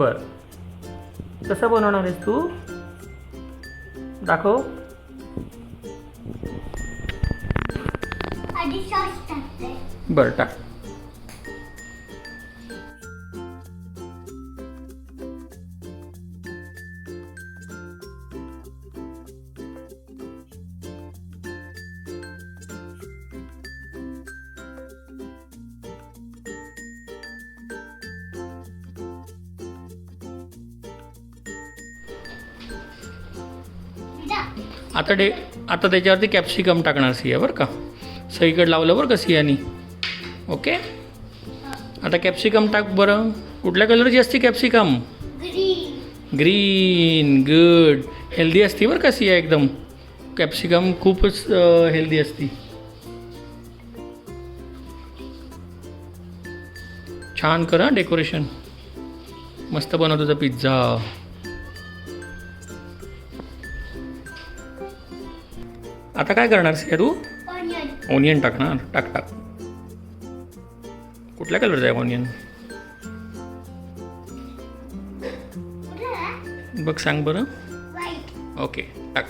बर. कसं बनवणार आहेस तू? दाखव. बरं टाक. आता डे आता त्याच्यावरती कॅप्सिकम टाकणार सिया बरं का? सगळीकडे लावलं बरं का सियानी? ओके आता कॅप्सिकम टाक बरं. कुठल्या कलरची असते कॅप्सिकम ग्रीन गुड हेल्दी असते बरं का सिया एकदम? कॅप्सिकम खूपच हेल्दी असती. छान करा डेकोरेशन मस्त बनवतो तुझा पिझ्झा आता काय करणार सिया तू? ऑनियन ओनियन टाकणार टाक टाक. कुठल्या कलरचा आहे ऑनियन कुठला? बघ सांग बरं. ओके टाक.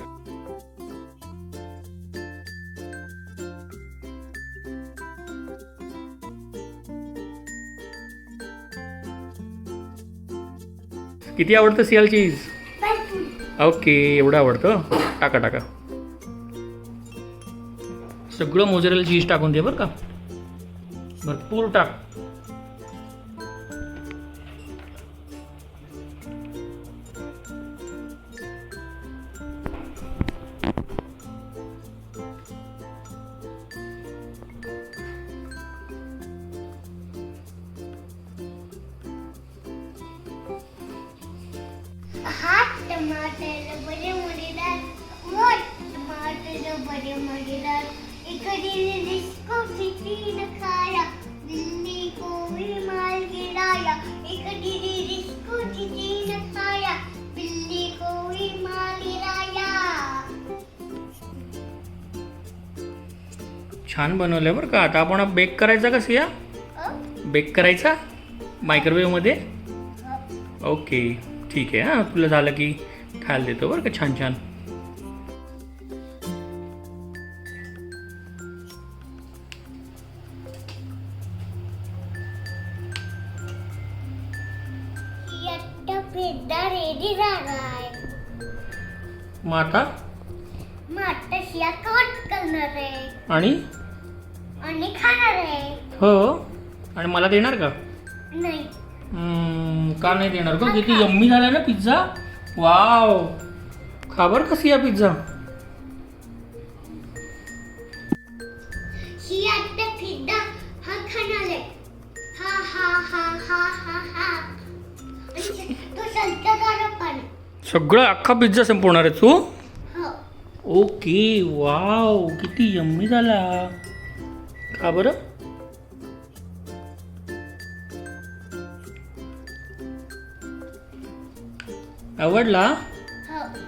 किती आवडतं सियाल चीज ओके एवढं आवडतं? टाका टाका. सगळं मोजरेला चीज टाकून दे बरं का. भरपूर टाक. टमाटर मजेदार मोठ टमाटर मजेदार इकडे डिस्को सिटी न खाया दिल्ली को भी माल गिराया इकडे डिस्को सिटी न खाया दिल्ली को भी माल गिराया छान बनवलं बरं का. आता आपण बेक करायचा का सिया? अ? बेक करायचा मायक्रोवेवमध्ये अ? ओके ठीक आहे हां. तुला झालं की खायला देतो बरं का. छान छान. पेड्डा रेडी झालाय. मग आता मग आता शिया कट करणार आहे. आणि? आणि खाणार आहे. हो. आणि मला देणार का? नाही. हम्म, का नाही देणार का किती यम्मी झाला ना पिझ्झा वाव. खा बरं कशी या पिझ्झा सगळं अख्खा पिझ्झा संपवणार आहे तू? हो. ओके वाव किती यम्मी झाला. का बरं? आवडला? हो.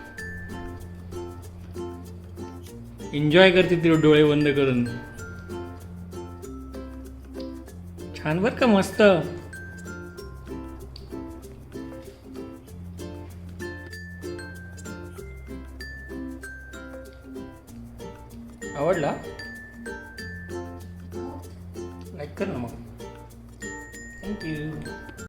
एन्जॉय करते ती डोळे बंद करून. छान बर का मस्त. आवडला? लाईक कर ना मग. थँक्यू